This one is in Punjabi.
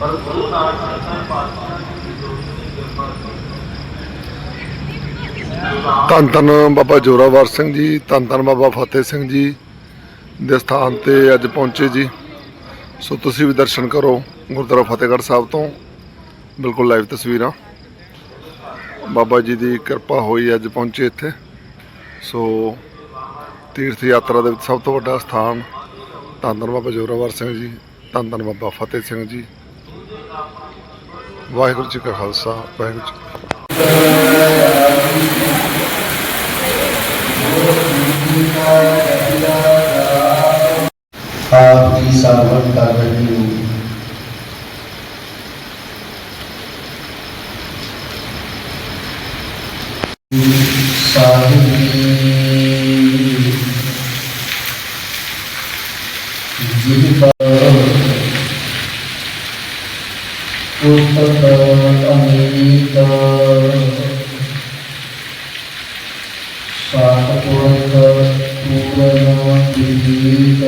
ਪਰ ਗੁਰੂ ਨਾਨਕ ਸਾਹਿਬ ਪਾਤਸ਼ਾਹ ਦੀ ਜੋਤੀ ਦੀ ਕਿਰਪਾ ਧੰਨ ਧੰਨ ਬਾਬਾ ਜੋਰਾਵਰ ਸਿੰਘ ਜੀ, ਧੰਨ ਧੰਨ ਬਾਬਾ ਫਤਿਹ ਸਿੰਘ ਜੀ ਦੇ ਸਥਾਨ ਤੇ ਅੱਜ ਪਹੁੰਚੇ ਜੀ। ਸੋ ਤੁਸੀਂ ਵੀ ਦਰਸ਼ਨ ਕਰੋ ਗੁਰਦੁਆਰਾ ਫਤਿਹਗੜ੍ਹ ਸਾਹਿਬ ਤੋਂ। ਬਿਲਕੁਲ ਲਾਈਵ ਤਸਵੀਰਾਂ। ਬਾਬਾ ਜੀ ਦੀ ਕਿਰਪਾ ਹੋਈ ਅੱਜ ਪਹੁੰਚੇ ਇੱਥੇ। ਸੋ ਤੀਰਥ ਯਾਤਰਾ ਦੇ ਵਿੱਚ ਸਭ ਤੋਂ ਵੱਡਾ ਸਥਾਨ ਧੰਨ ਧੰਨ ਬਾਬਾ ਜੋਰਾਵਰ ਸਿੰਘ ਜੀ, ਧੰਨ ਧੰਨ ਬਾਬਾ ਫਤਿਹ ਸਿੰਘ ਜੀ। ਵਾਹਿਗੁਰੂ ਜੀ ਕਾ ਖਾਲਸਾ, ਵਾਹਿਗੁਰੂ ਜੀ ਆਪ ਜੀ ਸਰਵਣ ਕਰ ਜਿਹਦੀ ਕਾਰਨ ਉਸਤ ਅਨੀਤ ਸਾਤ ਪੁਰਖ ਪੂਰਨ ਜੀਵਿਤ